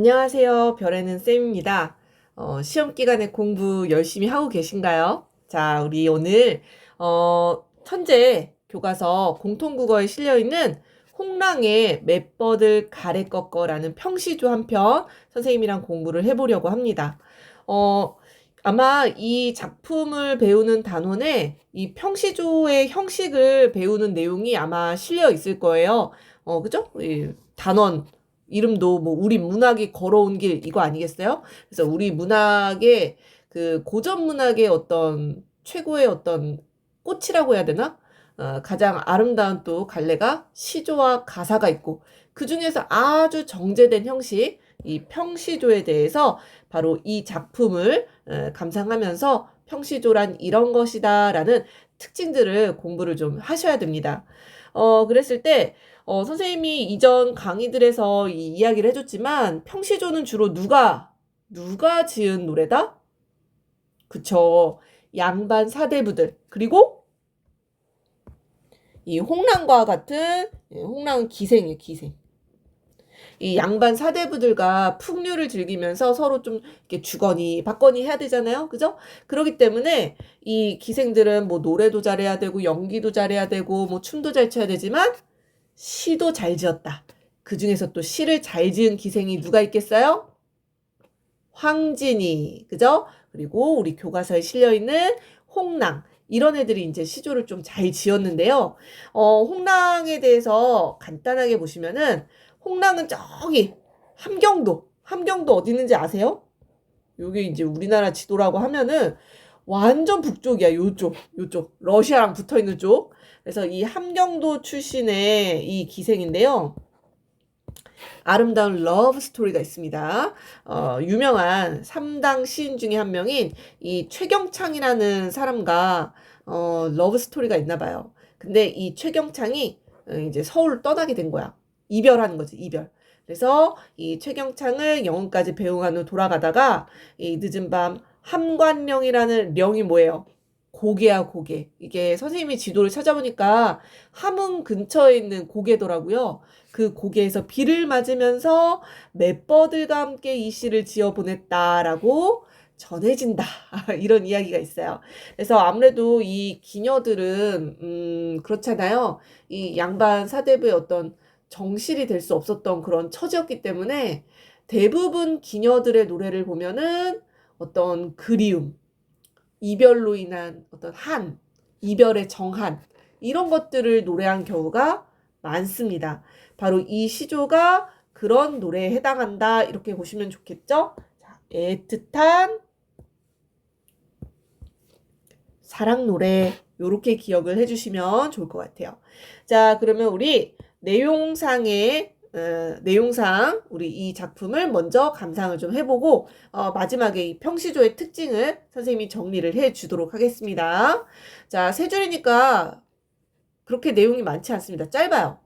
안녕하세요. 별에는 쌤입니다. 어, 시험 기간에 공부 열심히 하고 계신가요? 자, 우리 오늘, 어, 천재 교과서 공통국어에 실려 있는 홍랑의 맷버들 가래 꺾어라는 평시조 한 편 선생님이랑 공부를 해보려고 합니다. 어, 아마 이 작품을 배우는 단원에 이 평시조의 형식을 배우는 내용이 아마 실려 있을 거예요. 어, 그죠? 이 단원 이름도 뭐 우리 문학이 걸어온 길 이거 아니겠어요? 그래서 우리 문학의 그 고전 문학의 어떤 최고의 어떤 꽃이라고 해야 되나? 어, 가장 아름다운 또 갈래가 시조와 가사가 있고 그 중에서 아주 정제된 형식 이 평시조에 대해서 바로 이 작품을 어, 감상하면서 평시조란 이런 것이다라는 특징들을 공부를 좀 하셔야 됩니다. 어, 그랬을 때 어, 선생님이 이전 강의들에서 이 이야기를 해줬지만 평시조는 주로 누가 누가 지은 노래다? 그쵸. 양반 사대부들 그리고 이 홍랑과 같은 예, 홍랑은 기생이에요 기생. 이 양반 사대부들과 풍류를 즐기면서 서로 좀 이렇게 주거니 받거니 해야 되잖아요. 그죠? 그렇기 때문에 이 기생들은 뭐 노래도 잘해야 되고 연기도 잘해야 되고 뭐 춤도 잘 춰야 되지만 시도 잘 지었다. 그 중에서 또 시를 잘 지은 기생이 누가 있겠어요? 황진이, 그죠? 그리고 우리 교과서에 실려 있는 홍랑. 이런 애들이 이제 시조를 좀 잘 지었는데요. 어, 홍랑에 대해서 간단하게 보시면은 홍랑은 저기 함경도, 함경도 어디 있는지 아세요? 요게 이제 우리나라 지도라고 하면은 완전 북쪽이야. 요쪽, 요쪽. 러시아랑 붙어 있는 쪽. 그래서 이 함경도 출신의 이 기생인데요. 아름다운 러브 스토리가 있습니다. 어, 유명한 3당 시인 중에 한 명인 이 최경창이라는 사람과 어, 러브 스토리가 있나 봐요. 근데 이 최경창이 어, 이제 서울을 떠나게 된 거야. 이별하는 거지, 이별. 그래서 이 최경창을 영혼까지 배웅한 후 돌아가다가 이 늦은 밤 함관령이라는 령이 뭐예요? 고개야 고개. 이게 선생님이 지도를 찾아보니까 함흥 근처에 있는 고개더라고요. 그 고개에서 비를 맞으면서 맷버들과 함께 이 시를 지어 보냈다라고 전해진다. 이런 이야기가 있어요. 그래서 아무래도 이 기녀들은 음 그렇잖아요. 이 양반 사대부의 어떤 정실이 될 수 없었던 그런 처지였기 때문에 대부분 기녀들의 노래를 보면은 어떤 그리움, 이별로 인한 어떤 한, 이별의 정한, 이런 것들을 노래한 경우가 많습니다. 바로 이 시조가 그런 노래에 해당한다. 이렇게 보시면 좋겠죠? 자, 애틋한 사랑 노래. 요렇게 기억을 해주시면 좋을 것 같아요. 자, 그러면 우리 내용상의 어, 내용상 우리 이 작품을 먼저 감상을 좀 해보고 어, 마지막에 이 평시조의 특징을 선생님이 정리를 해 주도록 하겠습니다. 자, 세 줄이니까 그렇게 내용이 많지 않습니다. 짧아요.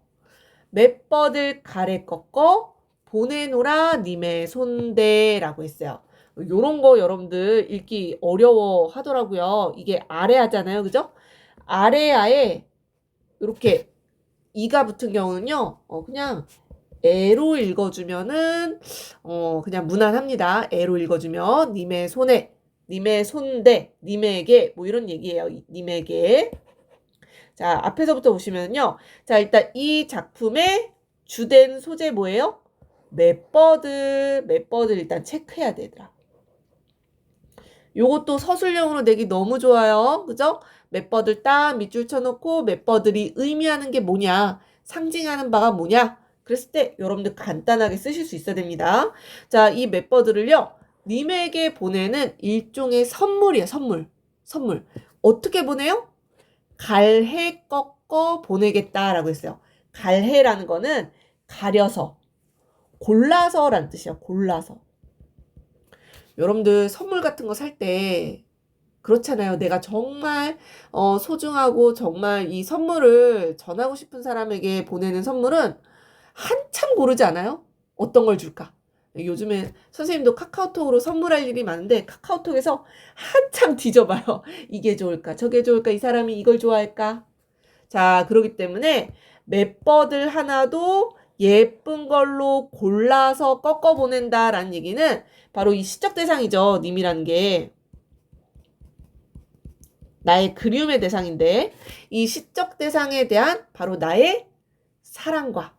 맷버들 가래 꺾어 보내노라 님의 손대라고 했어요. 요런 거 여러분들 읽기 어려워 하더라고요. 이게 아래하잖아요. 그죠? 아래아에 이렇게 이가 붙은 경우는요. 어, 그냥 애로 읽어주면은 어 그냥 무난합니다. 애로 읽어주면 님의 손에 님의 손대 님에게 뭐 이런 얘기예요. 님에게 자 앞에서부터 보시면요. 자 일단 이 작품의 주된 소재 뭐예요? 맷버드 맷버드 일단 체크해야 되더라. 요것도 서술형으로 내기 너무 좋아요. 그죠? 맷버들 딱 밑줄 쳐놓고 맷버들이 의미하는 게 뭐냐 상징하는 바가 뭐냐 그랬을 때 여러분들 간단하게 쓰실 수 있어야 됩니다. 자, 이 맵버드를요. 님에게 보내는 일종의 선물이에요. 선물. 선물. 어떻게 보내요? 갈해 꺾어 보내겠다라고 했어요. 갈해라는 거는 가려서 골라서라는 뜻이야. 골라서. 여러분들 선물 같은 거 살 때 그렇잖아요. 내가 정말 어, 소중하고 정말 이 선물을 전하고 싶은 사람에게 보내는 선물은 한참 고르지 않아요? 어떤 걸 줄까? 요즘에 선생님도 카카오톡으로 선물할 일이 많은데 카카오톡에서 한참 뒤져봐요. 이게 좋을까? 저게 좋을까? 이 사람이 이걸 좋아할까? 자, 그러기 때문에 맵버들 하나도 예쁜 걸로 골라서 꺾어 보낸다라는 얘기는 바로 이 시적 대상이죠. 님이라는 게. 나의 그리움의 대상인데 이 시적 대상에 대한 바로 나의 사랑과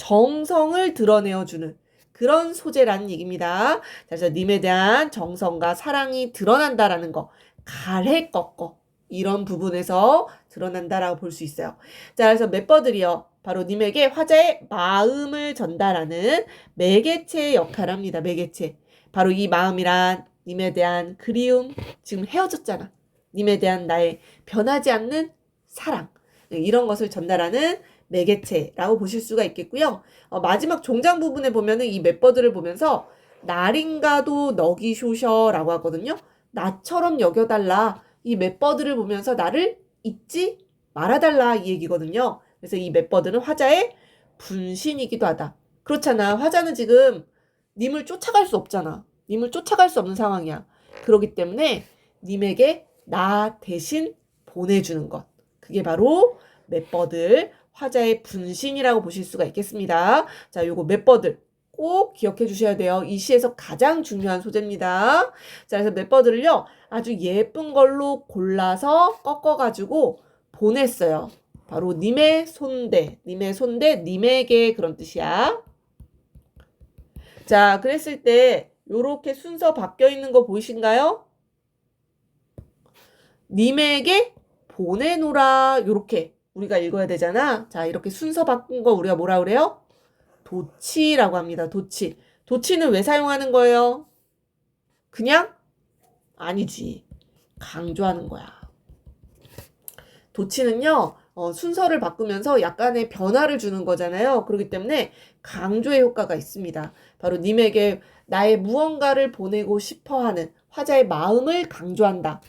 정성을 드러내어 주는 그런 소재라는 얘기입니다. 자, 그래서 님에 대한 정성과 사랑이 드러난다라는 거 갈해 꺾어 이런 부분에서 드러난다라고 볼 수 있어요. 자, 그래서 멤버들이요. 바로 님에게 화자의 마음을 전달하는 매개체의 역할을 합니다. 매개체. 바로 이 마음이란 님에 대한 그리움, 지금 헤어졌잖아. 님에 대한 나의 변하지 않는 사랑. 이런 것을 전달하는 매개체라고 보실 수가 있겠고요. 어, 마지막 종장 부분에 보면은 이 멤버들을 보면서 날인가도 너기 쇼셔라고 하거든요. 나처럼 여겨달라. 이 멤버들을 보면서 나를 잊지 말아달라 이 얘기거든요. 그래서 이 멤버들은 화자의 분신이기도 하다. 그렇잖아. 화자는 지금 님을 쫓아갈 수 없잖아. 님을 쫓아갈 수 없는 상황이야. 그렇기 때문에 님에게 나 대신 보내주는 것. 그게 바로 멤버들 화자의 분신이라고 보실 수가 있겠습니다. 자, 요거 멤버들 꼭 기억해 주셔야 돼요. 이 시에서 가장 중요한 소재입니다. 자, 그래서 멤버들을요, 아주 예쁜 걸로 골라서 꺾어가지고 보냈어요. 바로 님의 손대, 님의 손대, 님에게 그런 뜻이야. 자, 그랬을 때 요렇게 순서 바뀌어 있는 거 보이신가요? 님에게 보내노라 요렇게 우리가 읽어야 되잖아. 자, 이렇게 순서 바꾼 거 우리가 뭐라 그래요? 도치라고 합니다. 도치. 도치는 왜 사용하는 거예요? 그냥 아니지. 강조하는 거야. 도치는요, 어, 순서를 바꾸면서 약간의 변화를 주는 거잖아요. 그렇기 때문에 강조의 효과가 있습니다. 바로 님에게 나의 무언가를 보내고 싶어 하는 화자의 마음을 강조한다.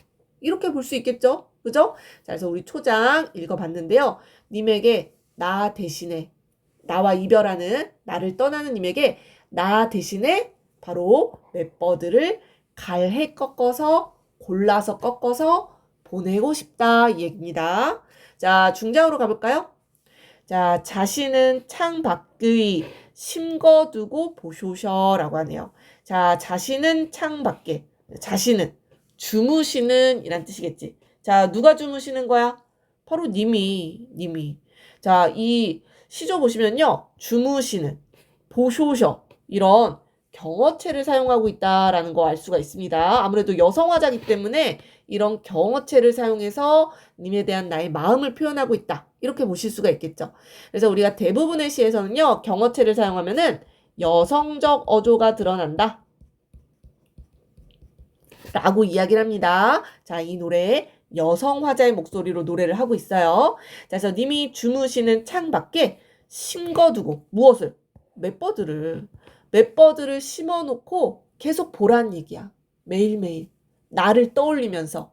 이렇게 볼 수 있겠죠? 그죠? 자, 그래서 우리 초장 읽어봤는데요. 님에게 나 대신에, 나와 이별하는, 나를 떠나는 님에게 나 대신에 바로 멤버들을 갈해 꺾어서, 골라서 꺾어서 보내고 싶다. 이 얘기입니다. 자, 중장으로 가볼까요? 자, 자신은 창 밖의 심거두고 보쇼셔라고 하네요. 자, 자신은 창 밖에, 자신은 주무시는 이란 뜻이겠지. 자, 누가 주무시는 거야? 바로 님이, 님이. 자, 이 시조 보시면요. 주무시는, 보쇼셔, 이런 경어체를 사용하고 있다라는 거 알 수가 있습니다. 아무래도 여성화자이기 때문에 이런 경어체를 사용해서 님에 대한 나의 마음을 표현하고 있다. 이렇게 보실 수가 있겠죠. 그래서 우리가 대부분의 시에서는요, 경어체를 사용하면은 여성적 어조가 드러난다. 라고 이야기를 합니다. 자, 이 노래 여성 화자의 목소리로 노래를 하고 있어요. 자, 그래서 님이 주무시는 창 밖에 심거두고 무엇을? 맷버들을 맷버들을 심어놓고 계속 보란 얘기야. 매일매일 나를 떠올리면서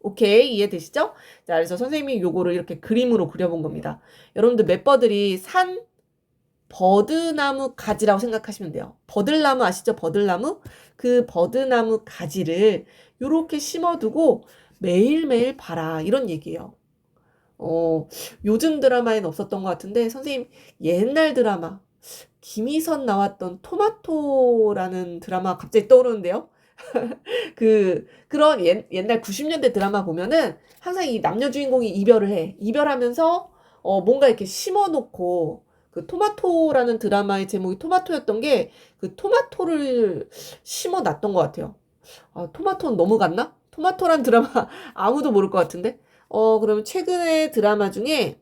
오케이 이해되시죠? 자, 그래서 선생님이 요거를 이렇게 그림으로 그려본 겁니다. 여러분들 맷버들이 산 버드나무 가지라고 생각하시면 돼요. 버들나무 아시죠? 버들나무? 그 버드나무 가지를 요렇게 심어두고 매일매일 봐라. 이런 얘기예요. 어, 요즘 드라마에는 없었던 것 같은데, 선생님, 옛날 드라마, 김희선 나왔던 토마토라는 드라마 갑자기 떠오르는데요? 그, 그런 옛, 옛날 90년대 드라마 보면은 항상 이 남녀 주인공이 이별을 해. 이별하면서, 어, 뭔가 이렇게 심어놓고, 그 토마토라는 드라마의 제목이 토마토였던 게 그 토마토를 심어 놨던 것 같아요. 아, 토마토는 너무 갔나? 토마토란 드라마 아무도 모를 것 같은데? 어, 그러면 최근에 드라마 중에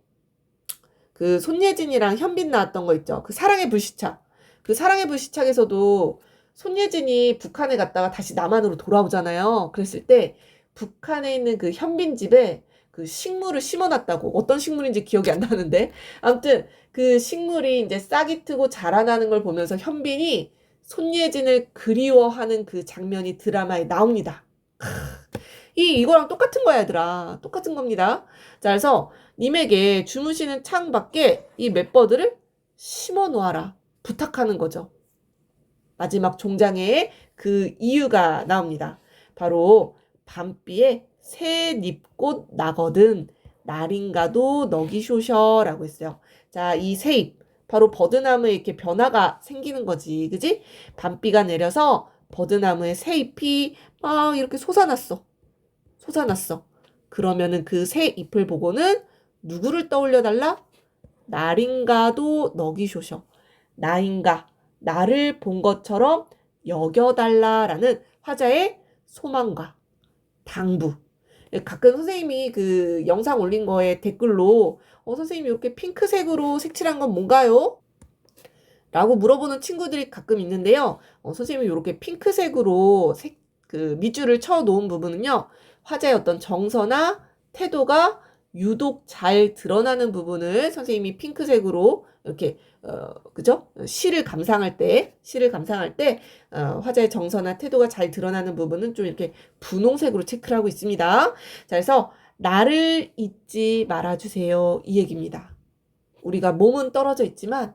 그 손예진이랑 현빈 나왔던 거 있죠. 그 사랑의 불시착. 그 사랑의 불시착에서도 손예진이 북한에 갔다가 다시 남한으로 돌아오잖아요. 그랬을 때 북한에 있는 그 현빈 집에 그 식물을 심어놨다고. 어떤 식물인지 기억이 안 나는데. 아무튼 그 식물이 이제 싹이 트고 자라나는 걸 보면서 현빈이 손예진을 그리워하는 그 장면이 드라마에 나옵니다. 이 이거랑 똑같은 거야, 얘들아. 똑같은 겁니다. 자, 그래서 님에게 주무시는 창 밖에 이 맷버들을 심어 놓아라. 부탁하는 거죠. 마지막 종장에 그 이유가 나옵니다. 바로 밤비에 새 잎꽃 나거든 날인가도 너기 쇼셔라고 했어요. 자, 이 새잎 바로 버드나무에 이렇게 변화가 생기는 거지. 그지? 밤비가 내려서 버드나무에 새 잎이 막 이렇게 솟아났어. 솟아났어. 그러면은 그 새 잎을 보고는 누구를 떠올려 달라? 나린가도 너기쇼셔. 나인가, 나를 본 것처럼 여겨달라라는 화자의 소망과 당부. 가끔 선생님이 그 영상 올린 거에 댓글로 어, 선생님 이렇게 핑크색으로 색칠한 건 뭔가요? 라고 물어보는 친구들이 가끔 있는데요. 어, 선생님이 이렇게 핑크색으로 색, 그 밑줄을 쳐 놓은 부분은요. 화자의 어떤 정서나 태도가 유독 잘 드러나는 부분을 선생님이 핑크색으로 이렇게 어 그죠? 시를 감상할 때 시를 감상할 때 어, 화자의 정서나 태도가 잘 드러나는 부분은 좀 이렇게 분홍색으로 체크를 하고 있습니다. 자, 그래서 나를 잊지 말아 주세요. 이 얘기입니다. 우리가 몸은 떨어져 있지만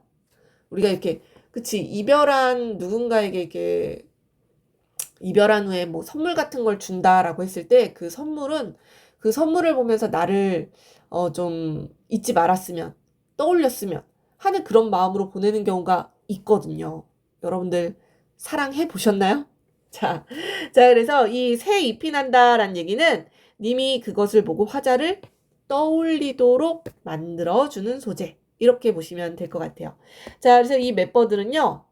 우리가 이렇게 그치 이별한 누군가에게 이렇게 이별한 후에 뭐 선물 같은 걸 준다라고 했을 때 그 선물은 그 선물을 보면서 나를 어 좀 잊지 말았으면 떠올렸으면 하는 그런 마음으로 보내는 경우가 있거든요. 여러분들 사랑해 보셨나요? 자, 자 그래서 이 새 잎이 난다라는 얘기는 님이 그것을 보고 화자를 떠올리도록 만들어주는 소재. 이렇게 보시면 될 것 같아요. 자, 그래서 이 멤버들은요,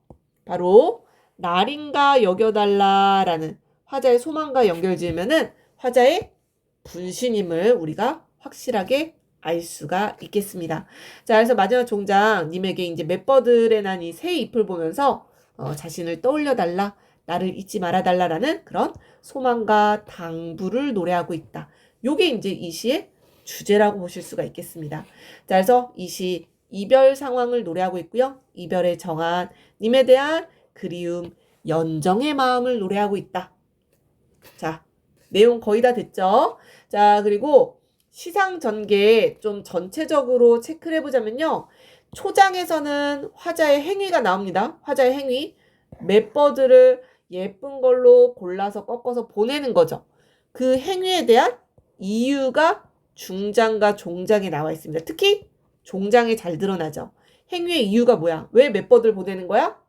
바로 날인가 여겨달라라는 화자의 소망과 연결 지으면은 화자의 분신임을 우리가 확실하게 알 수가 있겠습니다. 자, 그래서 마지막 종장 님에게 이제 멤버들의 난이 새 잎을 보면서 어, 자신을 떠올려 달라, 나를 잊지 말아 달라라는 그런 소망과 당부를 노래하고 있다. 요게 이제 이 시의 주제라고 보실 수가 있겠습니다. 자, 그래서 이 시 이별 상황을 노래하고 있고요. 이별에 정한 님에 대한 그리움, 연정의 마음을 노래하고 있다. 자, 내용 거의 다 됐죠? 자, 그리고 시상 전개 좀 전체적으로 체크를 해보자면요. 초장에서는 화자의 행위가 나옵니다. 화자의 행위. 맵버들을 예쁜 걸로 골라서 꺾어서 보내는 거죠. 그 행위에 대한 이유가 중장과 종장에 나와 있습니다. 특히 종장에 잘 드러나죠. 행위의 이유가 뭐야? 왜 맵버들 보내는 거야?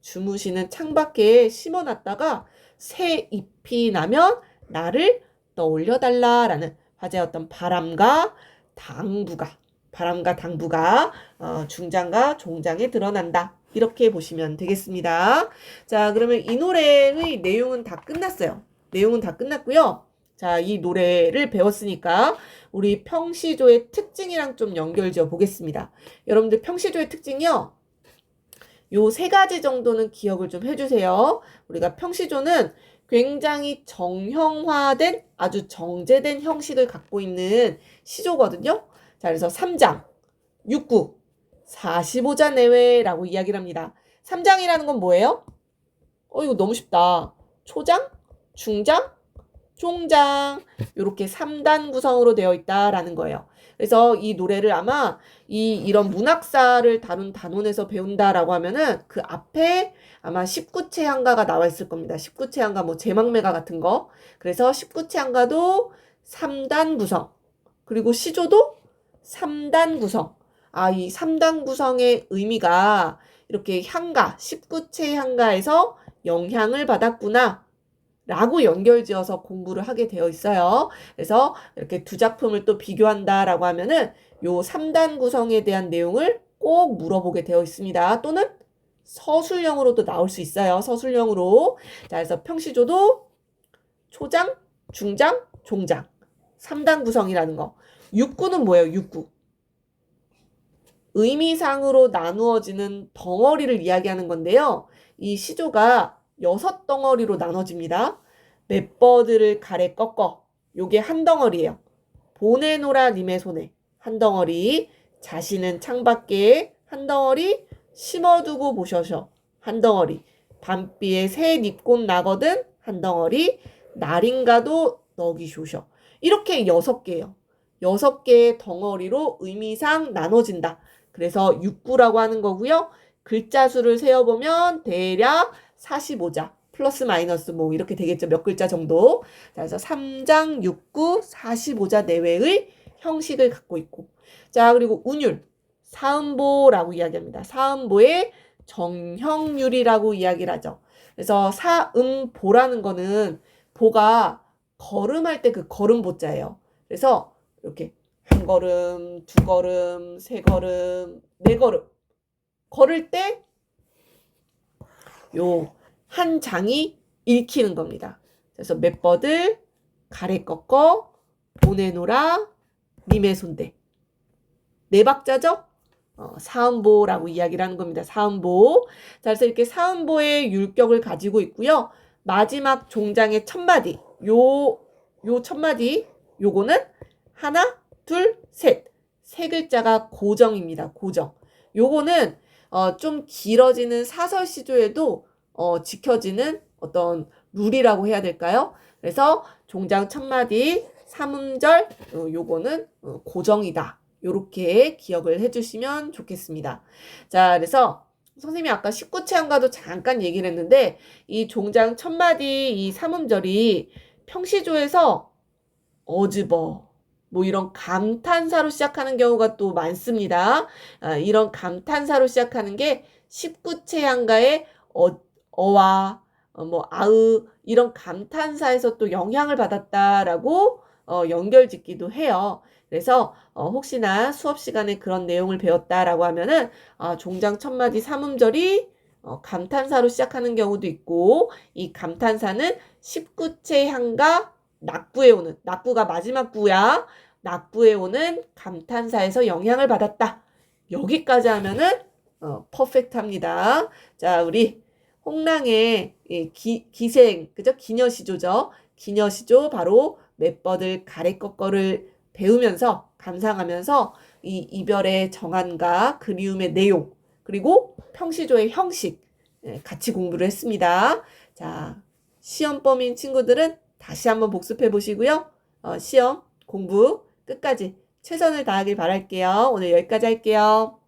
주무시는 창밖에 심어놨다가 새 잎이 나면 나를 떠올려달라라는 어떤 바람과 당부가 바람과 당부가 어, 중장과 종장에 드러난다. 이렇게 보시면 되겠습니다. 자, 그러면 이 노래의 내용은 다 끝났어요. 내용은 다 끝났고요. 자, 이 노래를 배웠으니까 우리 평시조의 특징이랑 좀 연결 지어 보겠습니다. 여러분들 평시조의 특징이요. 요 세 가지 정도는 기억을 좀 해주세요. 우리가 평시조는 굉장히 정형화된 아주 정제된 형식을 갖고 있는 시조거든요. 자, 그래서 3장, 6구, 45자 내외라고 이야기를 합니다. 3장이라는 건 뭐예요? 어, 이거 너무 쉽다. 초장, 중장, 총장 이렇게 3단 구성으로 되어 있다라는 거예요. 그래서 이 노래를 아마 이 이런 문학사를 다룬 단원에서 배운다라고 하면은 그 앞에 아마 19채 한가가 나와 있을 겁니다. 19채 한가 뭐 제막매가 같은 거. 그래서 19채 한가도 3단 구성. 그리고 시조도 3단 구성. 아, 이 3단 구성의 의미가 이렇게 향가, 19채 향가에서 영향을 받았구나. 라고 연결지어서 공부를 하게 되어 있어요. 그래서 이렇게 두 작품을 또 비교한다라고 하면은 요 3단 구성에 대한 내용을 꼭 물어보게 되어 있습니다. 또는 서술형으로도 나올 수 있어요. 서술형으로. 자, 그래서 평시조도 초장, 중장, 종장. 3단 구성이라는 거. 육구는 뭐예요? 육구. 의미상으로 나누어지는 덩어리를 이야기하는 건데요. 이 시조가 여섯 덩어리로 나눠집니다. 맵버들을 가래 꺾어. 요게 한 덩어리예요. 보내노라 님의 손에 한 덩어리. 자신은 창밖에 한 덩어리. 심어두고 보셔서 한 덩어리. 밤비에 새 잎꽃 나거든 한 덩어리. 날인가도 너기 쇼셔. 이렇게 여섯 개예요. 여섯 개의 덩어리로 의미상 나눠진다. 그래서 육구라고 하는 거고요. 글자 수를 세어보면 대략 45자 플러스 마이너스 뭐 이렇게 되겠죠. 몇 글자 정도. 자, 그래서 3장 6구 45자 내외의 형식을 갖고 있고. 자, 그리고 운율 사음보라고 이야기합니다. 사음보의 정형률이라고 이야기를 하죠. 그래서 사음보라는 거는 보가 걸음할 때 그 걸음보자예요. 그래서 이렇게 한 걸음, 두 걸음, 세 걸음, 네 걸음 걸을 때 요 한 장이 읽히는 겁니다. 그래서 맷버들 가래 꺾어 보내노라 님의 손대 네 박자죠? 어, 사음보라고 이야기를 하는 겁니다. 사음보. 자, 그래서 이렇게 사음보의 율격을 가지고 있고요. 마지막 종장의 첫 마디. 요, 요 첫 마디. 요거는 하나, 둘, 셋. 세 글자가 고정입니다. 고정. 요거는 어, 좀 길어지는 사설 시조에도 어, 지켜지는 어떤 룰이라고 해야 될까요? 그래서 종장 첫 마디, 삼음절, 어, 요거는 어, 고정이다. 요렇게 기억을 해주시면 좋겠습니다. 자, 그래서 선생님이 아까 19체한가도 잠깐 얘기를 했는데 이 종장 첫 마디 이 삼음절이 평시조에서 어즈버 뭐 이런 감탄사로 시작하는 경우가 또 많습니다. 아, 이런 감탄사로 시작하는 게 19체한가의 어, 어와 어, 뭐 아으 이런 감탄사에서 또 영향을 받았다라고 어, 연결 짓기도 해요. 그래서 어, 혹시나 수업 시간에 그런 내용을 배웠다라고 하면은 아, 종장 첫 마디 삼음절이 어, 감탄사로 시작하는 경우도 있고 이 감탄사는 19체 향가 낙부에 오는 낙부가 마지막 구야. 낙부에 오는 감탄사에서 영향을 받았다. 여기까지 하면은 어, 퍼펙트합니다. 자, 우리 홍랑의 이 기, 기생, 그죠? 기녀시조죠. 기녀시조 바로 맷버들 가래꺾거를 배우면서 감상하면서 이 이별의 정한과 그리움의 내용 그리고 평시조의 형식 예, 같이 공부를 했습니다. 자, 시험 범인 친구들은 다시 한번 복습해 보시고요. 어, 시험 공부 끝까지 최선을 다하길 바랄게요. 오늘 여기까지 할게요.